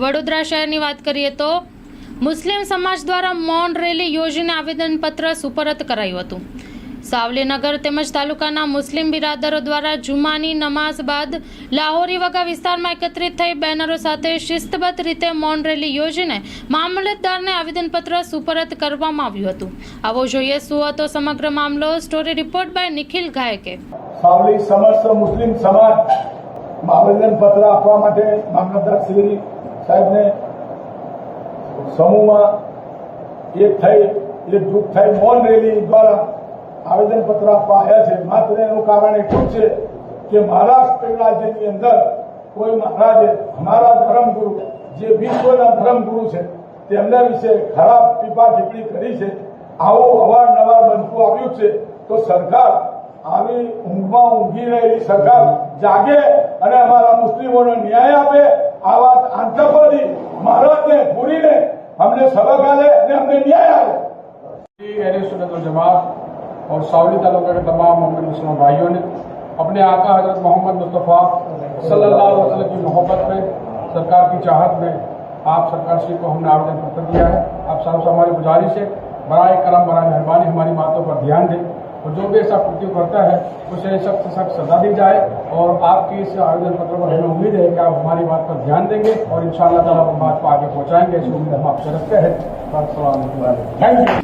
વડોદરા શહેરની વાત કરીએ તો મુસ્લિમ સમાજ દ્વારા મૌન રેલી યોજીને આવેદનપત્ર સુપરત કરાયું હતું. સાવલીનગર તેમજ તાલુકાના મુસ્લિમ બિરાદરો દ્વારા જુમાની નમાઝ બાદ લાહોરી વગા વિસ્તારમાં એકત્રિત થઈ બેનરો સાથે શિસ્તબદ્ધ રીતે મૌન રેલી યોજીને મામલતદારને આવેદનપત્ર સુપરત કરવામાં આવ્યું હતું. આવો જોઈએ શું હતો સમગ્ર મામલો. Story report by Nikhil Gayake. Savli સમસ્ત મુસ્લિમ સમાજ આવેદનપત્ર આપવા માટે મામલતદાર શ્રી સાહેબને સમૂહમાં એક થઈ એકજૂટ થઈ, મૌન રેલી દ્વારા આવેદનપત્ર આપવા આવ્યા છે. માત્ર એનું કારણ એટલું છે કે મહારાષ્ટ્ર રાજ્યની અંદર કોઈ મહારાજે, અમારા ધર્મગુરુ, જે વિશ્વના ધર્મગુરુ છે, તેમના વિશે ખરાબ ટીપા ટીપણી કરી છે. આવું અવારનવાર બનતું આવ્યું છે. તો સરકાર આવી ઊંઘમાં ઊંઘી રહેલી સરકાર જાગે અને અમારા મુસ્લિમોને ન્યાય આપે આ વાત આંતરવાદી મહારાજને ભૂલીને અમને સબક આલે અને અમને ન્યાય આપે अहले सुन्नत वल जमात और सावली तालुका के तमाम मोमिन मुसलमान भाइयों ने अपने आका हजरत मोहम्मद मुस्तफ़ा सल्लल्लाहु अलैहि वसल्लम की मोहब्बत में सरकार की चाहत में आप सरकार श्री को हमने आवेदन पत्र दिया है आप साहब से हमारी गुजारिश है बराए करम बराए मेहरबानी हमारी बातों पर ध्यान दें और जो भी ऐसा कृत्य करता है, उसे सख्त से सख्त सजा दी जाए और आपकी इस आवेदन पत्र पर हमें उम्मीद है कि आप हमारी बात पर ध्यान देंगे और इन शाह हम बात को आगे पहुंचाएँगे। इस उम्मीद हम आपसे रखते हैं। Thank you.